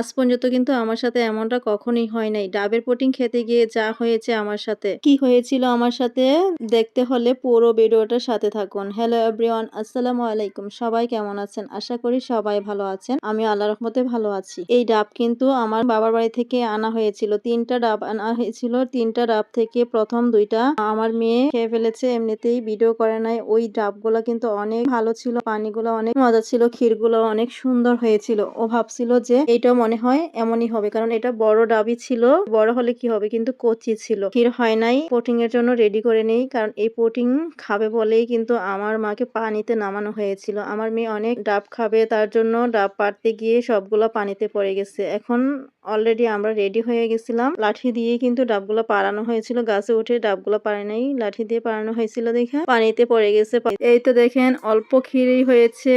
আজ পর্যন্ত কিন্তু আমার সাথে এমনটা কখনোই হয় নাই। ডাবের পুডিং খেতে গিয়ে যা হয়েছে আমার সাথে। কি হয়েছিল আমার সাথে দেখতে হলে পুরো ভিডিওটার সাথে থাকুন। হ্যালো এভরিওয়ান আসসালামু আলাইকুম। সবাই কেমন আছেন? আশা করি সবাই ভালো আছেন। আমি আল্লাহ রহমতে ভালো আছি। এই ডাব কিন্তু আমার বাবার বাড়ি থেকে আনা হয়েছিল। তিনটা ডাব আনা হয়েছিল। তিনটা ডাব থেকে প্রথম দুইটা আমার মেয়ে খেয়ে ফেলেছে। এমনিতেই ভিডিও করে নাই। ওই ডাবগুলো কিন্তু অনেক ভালো ছিল। পানিগুলো অনেক মজা ছিল। ক্ষীরগুলো অনেক সুন্দর হয়েছিল। ও ভাবছিল যে এইটাও মনে হয় এমনই হবে। কারণ এটা বড় ডাবি ছিল, বড় হলে কি হবে? কিন্তু কচি ছিল। ক্ষীর হয় নাই, পোটিং এর জন্য রেডি করে নেই। কারণ এই পোটিং খাবে বলেই কিন্তু আমার মাকে পানিতে নামানো হয়েছিল। আমার মেয়ে অনেক ডাব খাবে, তার জন্য ডাব পাড়তে গিয়ে সবগুলো পানিতে পড়ে গেছে। এখন অলরেডি আমরা রেডি হয়ে গেছিলাম। লাঠি দিয়ে কিন্তু ডাবগুলো পাড়ানো হয়েছিল। গাছে উঠে ডাবগুলো পারে নাই, লাঠি দিয়ে পাড়ানো হয়েছিল দেখে। পানিতে পড়ে গেছে। এই তো দেখেন, অল্প ক্ষীরই হয়েছে।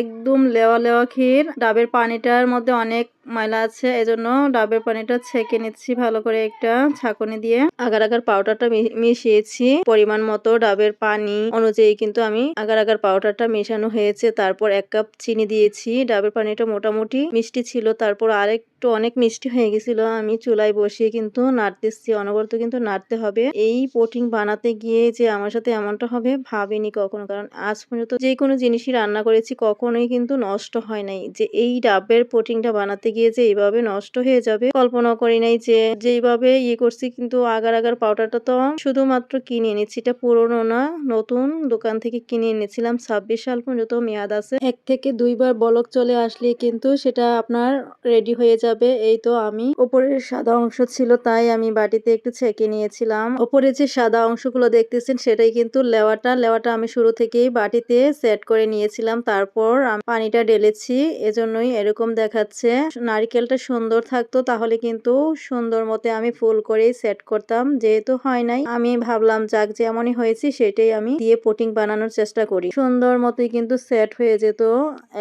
একদম লেওয়া লেওয়া ক্ষীর। ডাবের পানিটার মধ্যে অনেক ময়লা আছে, এজন্য ডাবের পানিটা ছেঁকে নিচ্ছি ভালো করে একটা ছাকনি দিয়ে। আগার আগার পাউডারটা মিশিয়েছি। পরিমাণ মতো ডাবের পানি অনুযায়ী কিন্তু আমি আগার আগার পাউডারটা মেশানো হয়েছে। তারপর এক কাপ চিনি দিয়েছি। ডাবের পানিটা মোটামুটি মিষ্টি ছিল। তারপর আরেক অনেক মিষ্টি হয়ে গেছিল। আমি চুলায় বসিয়ে কিন্তু নাড়তেছি অনবরত কিন্তু নাড়তে হবে। এই পোটিং বানাতে গিয়ে যে আমার সাথে এমনটা হবে ভাবিনি কখনো। কারণ আজ পর্যন্ত যে কোনো জিনিসই রান্না করেছি কখনোই কিন্তু নষ্ট হয় নাই। যে এই ডাবের পোটিংটা বানাতে গিয়ে যে এইভাবে নষ্ট হয়ে যাবে, কল্পনা করি নাই যে যেইভাবে ইয়ে করছি, কিন্তু আগার আগার পাউডারটা তো শুধুমাত্র কিনে এনেছি। এটা পুরনো না, নতুন। দোকান থেকে কিনে এনেছিলাম, ছাব্বিশ সাল পর্যন্ত মেয়াদ আছে। এক থেকে দুইবার বলক চলে আসলে কিন্তু সেটা আপনার রেডি হয়ে যাবে। এই তো আমি। ওপরের সাদা অংশ ছিল, তাই আমি বাটিতে একটু ছেঁকে নিয়েছিলাম। ওপরে যে সাদা অংশগুলো দেখতেছেন, সেটাই কিন্তু লেওয়াটা। লেওয়াটা আমি শুরু থেকেই বাটিতে সেট করে নিয়েছিলাম। তারপর পানিটা ঢেলেছি। এজন্যই এরকম দেখাচ্ছে। নারিকেলটা সুন্দর থাকতো, তাহলে কিন্তু সুন্দর মতে আমি ফুল করেই সেট করতাম। যেহেতু হয় নাই, আমি ভাবলাম, যাক, যেমনই হয়েছে, সেটাই আমি দিয়ে পোটিং বানানোর চেষ্টা করি। সুন্দর মতোই কিন্তু সেট হয়ে যেত।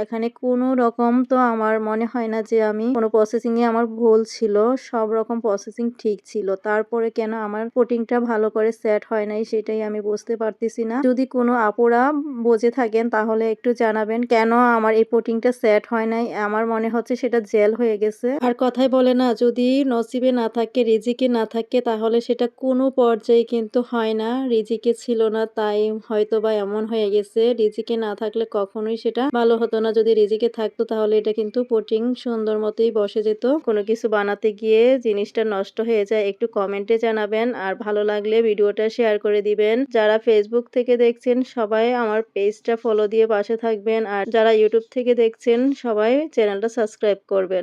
এখানে কোনো রকম তো আমার মনে হয় না যে আমি কোনো প্রসেস প্রসেসিংয়ে আমার ভুল ছিল, সব রকম প্রসেসিং ঠিক ছিল। তারপরে কেন আমার পোটিংটা ভালো করে সেট হয় নাই, সেটাই আমি বুঝতে পারতেছি না। যদি কোনো আপুরা বুঝে থাকেন, তাহলে একটু জানাবেন, কেন আমার এই পোটিংটা সেট হয় নাই? আমার মনে হচ্ছে সেটা জেল হয়ে গেছে। আর কথাই বলে না, যদি নসিবে না থাকে, রিজিকে না থাকে, তাহলে সেটা কোনো পর্যায়ে কিন্তু হয় না। রিজিকে ছিল না, তাই হয়তো বা এমন হয়ে গেছে। রিজিকে না থাকলে কখনোই সেটা ভালো হতো না। যদি রিজিকে থাকতো, তাহলে এটা কিন্তু পোটিং সুন্দর মতোই বসে যেত। কোনো কিছু বানাতে গিয়ে জিনিসটা নষ্ট হয়ে যায়, একটু কমেন্টে জানাবেন। আর ভালো লাগলে ভিডিওটা শেয়ার করে দিবেন। যারা ফেসবুক থেকে দেখছেন, সবাই আমার পেজটা ফলো দিয়ে পাশে থাকবেন। আর যারা ইউটিউব থেকে দেখছেন, সবাই চ্যানেলটা সাবস্ক্রাইব করবেন।